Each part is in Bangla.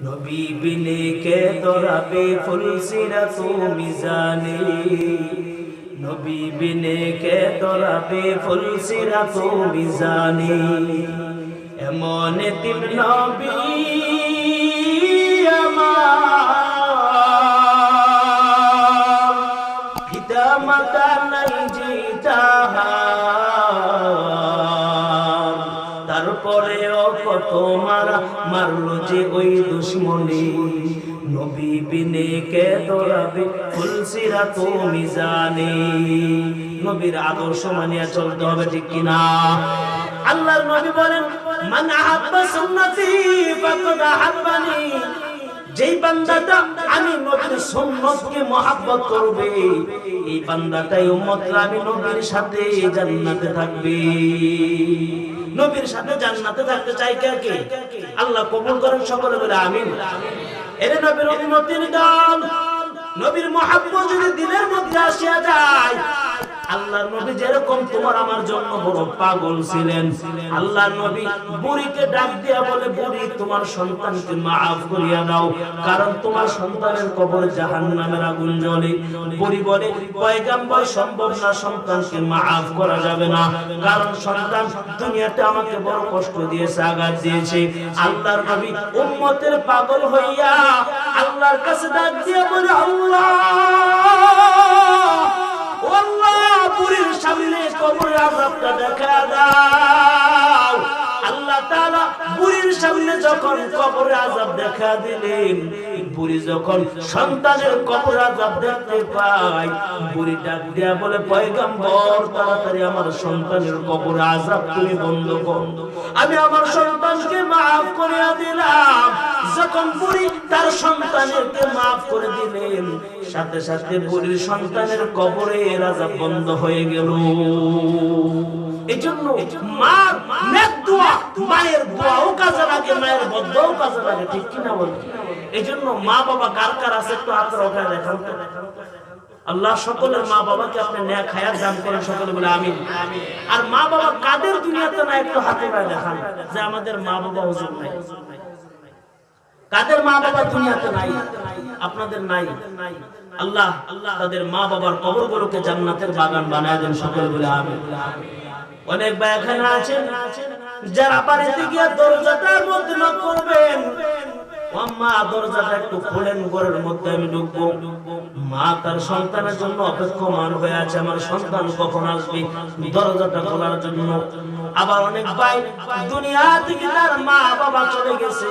নবী কে দরাবে ফুলসিরা তো মিজানে নবী বিনে কে দরাবে ফুলসিরা তো মিজানে এমন তিম নবী তারপরেও কত মারা মারলো যে ওই দুশ্মনী। নবী বিনে কে দৌড়াবে ফুলসিরা তো মিজানে নবীর আদর্শ মানিয়া চলতে হবে, ঠিক কিনা? আল্লাহর নবী বলেন, মান আহাব্বা সুন্নতি ফাকাদ আহাব্বানি। যেই বান্দাটা আমি নবীর সুন্নতকে মহাব্বত করবে, এই বান্দাটাই উম্মতরা আমি নবীর সাথে জান্নাতে থাকবে। নবীর সাথে জান্নাতে থাকতে চাই কে কে? আল্লাহ কবুল করেন সকলে বলে আমিন। এর নবীর উম্মতের দল, নবীর মহাব্বত যদি দিলের মধ্যে আসিয়া যায় আল্লাহর নবী যেরকম তোমার আমার জন্য বড় পাগল ছিলেন, আল্লাহর নবী বুড়িকে ডাক দিয়া বলে, বুড়ি, তোমার সন্তানকে মাফ করিয়া দাও, কারণ তোমার সন্তানের কবর জাহান্নামের আগুন জ্বলে। বুড়ি বলে, পয়গাম্বর, সম্ভব না সন্তানকে মাফ করা যাবে না, কারণ সন্তান দুনিয়াতে আমাকে বড় কষ্ট দিয়েছে, আঘাত দিয়েছে। আল্লাহর নবী উম্মতের পাগল হইয়া আল্লাহর কাছে ডাক দিয়া বলে, আল্লাহ! সামনে কবরে আজাবটা দেখা দাও। আল্লাহ তাআলা বুড়ির সামনে যখন কবরে আজাব দেখা দিলেন, বুড়ি যখন সন্তানের কবর আজাব দেখতে পায়, বুড়ি ডাক দিয়া বলে, পয়গাম্বর, তাড়াতাড়ি আমার সন্তানের কবর আজাব তুমি বন্ধ কর। আমি আমার সন্তানকে মাফ করে দিলাম। যখন বুড়ি তার সন্তানেরকে মাফ করে দিলেন সাথে সাথে বুড়ির সন্তানের কবরে আজাব বন্ধ হয়ে গেল। মা বাবা আল্লাহ সকলের মা বাবাকে আপনি ন্যাক হায়াত দান করেন, সকলে বলে আমিন। আর মা বাবা কাদের দুনিয়াতে না একটু হাতে দেখান, যে আমাদের মা বাবা হুজুর নাই। কাদের মা বাবা দুনিয়াতে নাই? আপনাদের নাই। আল্লাহ আল্লাহ তাদের মা বাবার কবরগুলোকে জান্নাতের বাগান বানায় দেন সকল বলে আমিন। অনেক ভাই এখানে আছেন, যারা বাড়িতে গিয়ে দরজাটার মধ্যে নক করবেন। দরজাটা আমি খোলার জন্য? আবার অনেক ভাই দুনিয়া থেকে তার মা বাবা চলে গেছে।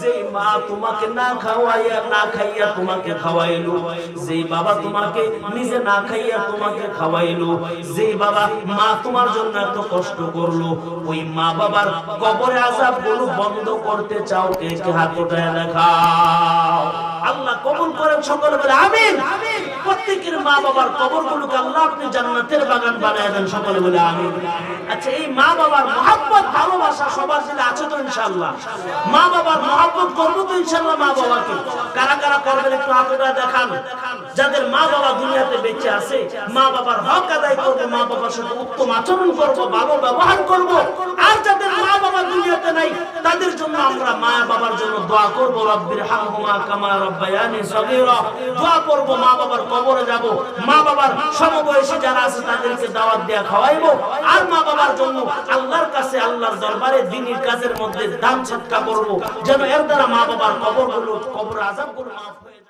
যে মা তোমাকে না খাওয়াইয়া, না খাইয়া তোমাকে খাওয়াইলো। যে বাবা তোমাকে নিজে না খাইয়া তোমাকে খাওয়াইলো। যে বাবা মা তোমার জন্য এত কষ্ট করল। ওই মা বাবার কবরে আজাবগুলো বন্ধ করতে চাও কে কে হাত উঠায় দেখাও। আল্লাহ কবুল করেন সকলে বলে, আমিন। প্রত্যেকের মা বাবার কবর গুলোকে আল্লাহ আপনি জান্নাতের বাগান দেন, সকলে বলে আমিন। আচ্ছা এই মা বাবার মহাব্বত, ভালোবাসা সবার আছে তো মা বাবার মহাব্বত করব তো মা বাবাকে কারা কারা করবেন একটু হাতটা দেখান। যাদের মা বাবা দুনিয়াতে বেঁচে আছে মা বাবার হক আদায় করব মা বাবার সাথে উত্তম আচরণ করব, ভালো ব্যবহার করব। আর যাদের বাবা দুনিয়াতে নাই, তাদের জন্য আমরা মা বাবার জন্য দোয়া করব, রব্বির হামহুমা কামা রব্বায়ানি সগীরা। দোয়া করব, মা বাবার কবরে যাব, মা বাবার সমবয়সী যারা আছে তাদেরকে দাওয়াত দেয়া খাওয়াইবো। আর মা বাবার জন্য আল্লাহর কাছে, আল্লাহর দরবারে দিনের কাজের মধ্যে দান সৎকা করব, যেন এর দ্বারা মা বাবার কবরগুলো, কবর আযাবগুলো মাফ হয়ে